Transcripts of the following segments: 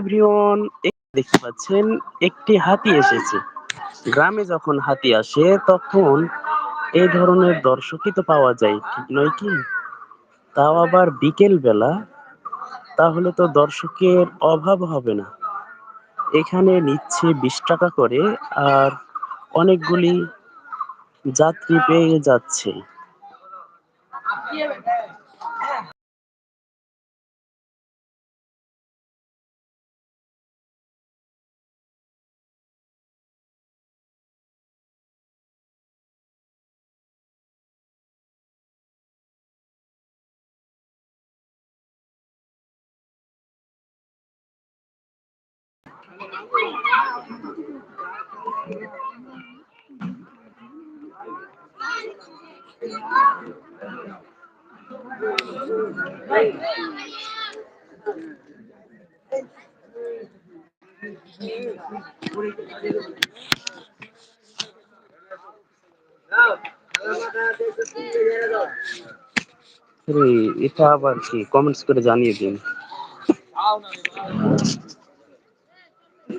Everyone দেখতে পাচ্ছেন, একটি হাতি এসেছে। গ্রামে যখন হাতি আসে, তখন এই ধরনের দর্শকই তো পাওয়া যায়, ঠিক নয় কি? তাও আবার বিকেল বেলা তাহলে তো দর্শকের অভাব হবে না। এখানে নিচ্ছে বিশ টাকা করে, আর অনেকগুলি যাত্রী পেয়ে যাচ্ছে। এটা আবার কি? কমেন্টস করে জানিয়ে দিন।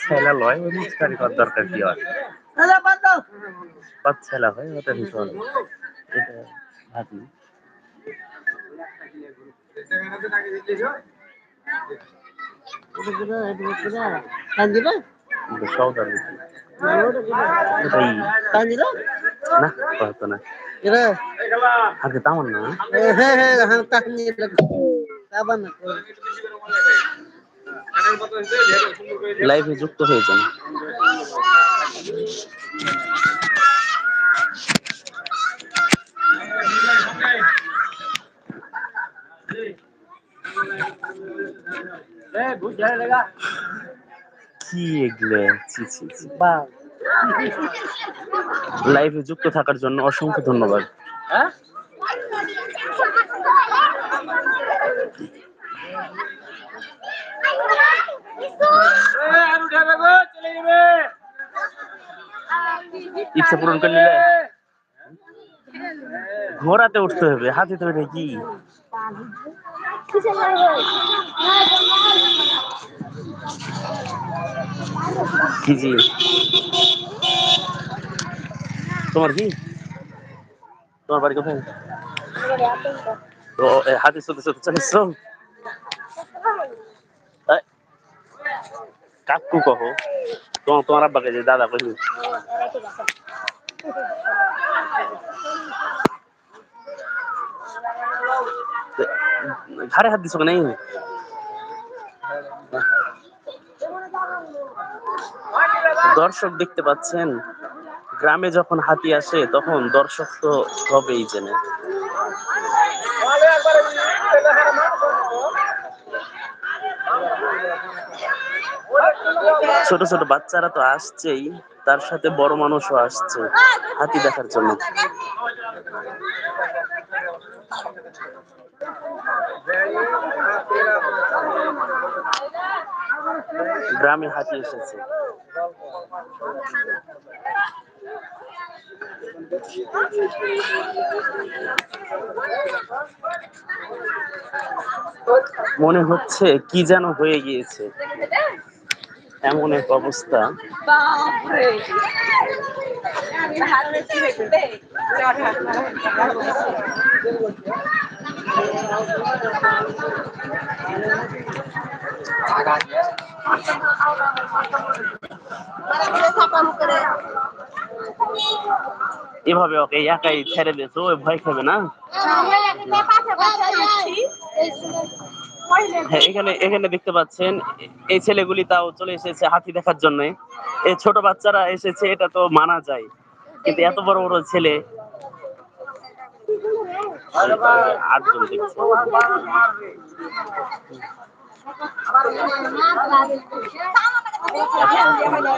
ছেলা লয় ওই মুস্কারি করার দরকার কি হয়? পাঁচ ছেলা হয় ওটা ভীষণ। এটা সৌদার না হয়তো না। আগে তেমন না? লাইভে যুক্ত হয়ে যান কি এগুলো? ছি ছি ছি। লাইভে যুক্ত থাকার জন্য অসংখ্য ধন্যবাদ। ইচ্ছা পূরণ করে নিলে? ঘোড়াতে উঠতে হবে, হাতে তো কি? জি জি? তোমার কি? তোমার বাড়ি কোথায়? হাতে চলতে চলতে এই, কাকু কহ তোমার তোমার আব্বাকে যে দাদা কহি ঘাড়ে হাত দিছো কেন? দর্শক দেখতে পাচ্ছেন গ্রামে যখন হাতি আসে, তখন দর্শক তো হবেই জেনে। ছোট ছোট বাচ্চারা তো আসছেই, তার সাথে বড় মানুষও আসছে হাতি দেখার জন্য। গ্রামে হাতি এসেছে। মনে হচ্ছে কি যেন হয়ে গিয়েছে। এমন এক অবস্থা। এভাবে ওকে একাই ছেড়ে দিয়েছ ওই ভয় খাবে না। হ্যাঁ এখানে এখানে দেখতে পাচ্ছেন, এই ছেলেগুলি তাও চলে এসেছে হাতি দেখার জন্য। এই ছোট বাচ্চারা এসেছে, এটা তো মানা যায়। কিন্তু এত বড় বড় ছেলে।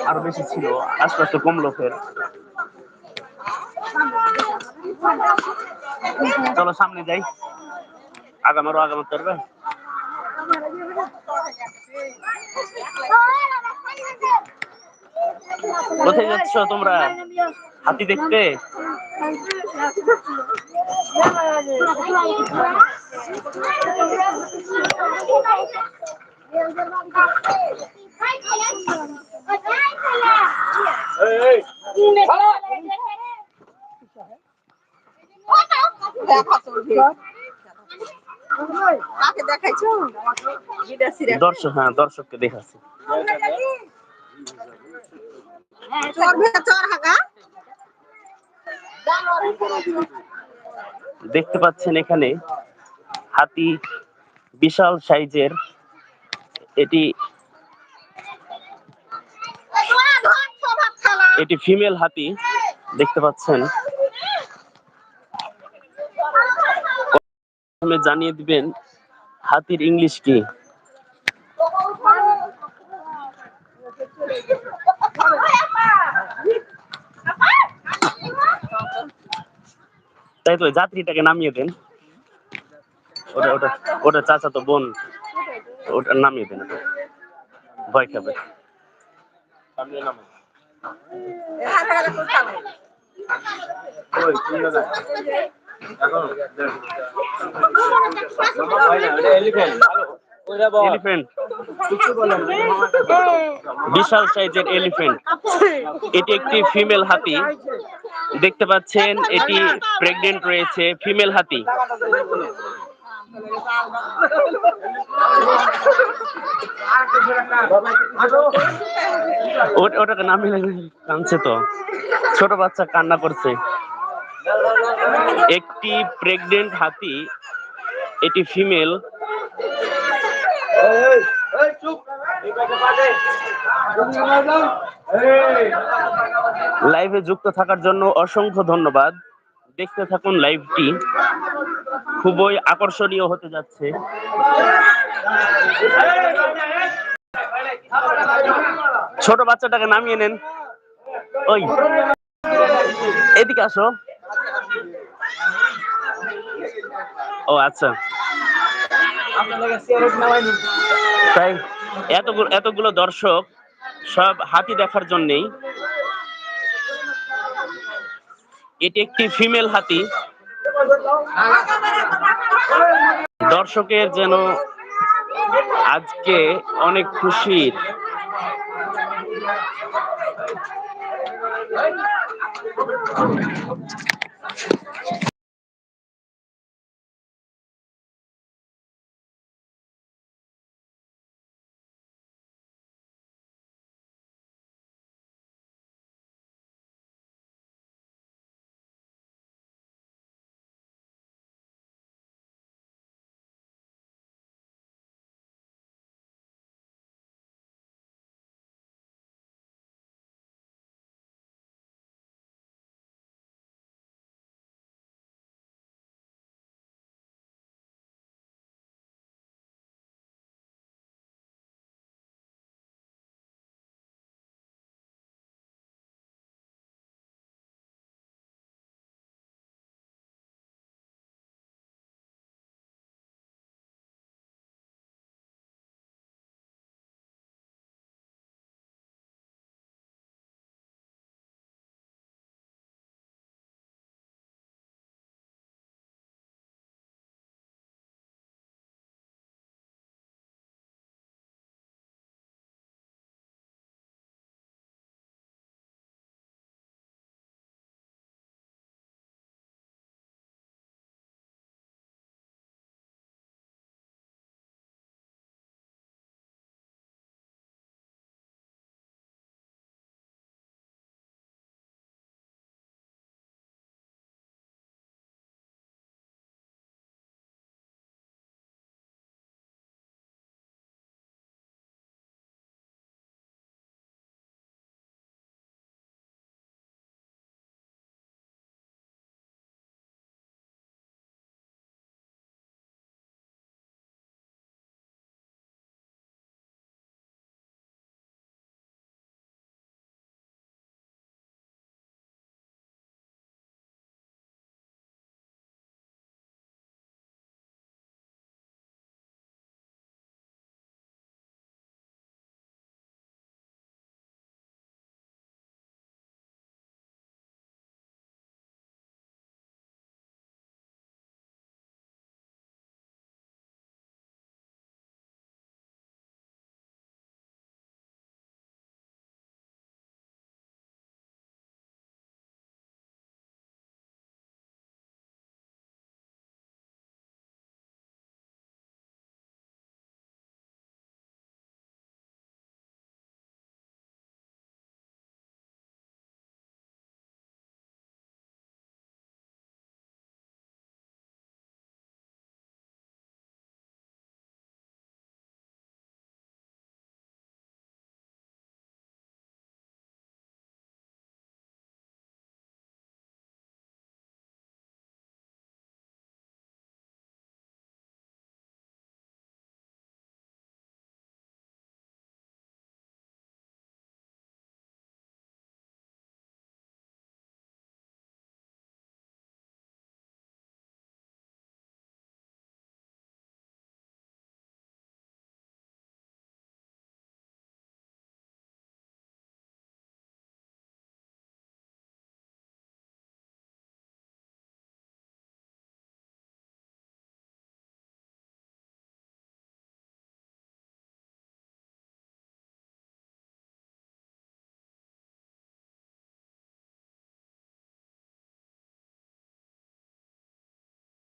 আরও বেশি ছিল, আস্তে আস্তে কমলো ফের। চলো সামনে যাই। আগামারও আগামার করবে। কোথায় যাচ্ছ তোমরা? হাতি দেখতে? সিরা দর্শক হ্যাঁ দর্শককে দেখাচ্ছি। দেখতে পাচ্ছেন এখানে হাতি বিশাল সাইজের এটি এটি ফিমেল হাতি, দেখতে পাচ্ছেন। প্রথমে জানিয়ে দিবেন হাতির ইংলিশ কি? তাই তো যাত্রীটাকে নামিয়ে দেন। ওটা ওটা ওটা চাচা তো বোন ওটা নামিয়ে দেন। ভয় খাবে। বিশাল সাইজের এলিফ্যান্ট এটি একটি ফিমেল হাতি। দেখতে পাচ্ছেন, এটি প্রেগনেন্ট রয়েছে ফিমেল হাতি। ওটাকে নামিয়ে কাঁদছে তো। ছোট বাচ্চা কান্না করছে। একটি প্রেগনেন্ট হাতি, এটি ফিমেল লাইভে যুক্ত থাকার জন্য অসংখ্য ধন্যবাদ। দেখতে থাকুন লাইভটি খুবই আকর্ষণীয় হতে যাচ্ছে। ছোট বাচ্চাটাকে নামিয়ে নেন। ওই। এদিকে আসো। ও আচ্ছা। তাই এতগুলো এতগুলো দর্শক সব হাতি দেখার জন্যেই এটি একটি ফিমেল হাতি। দর্শকের যেন আজকে অনেক খুশির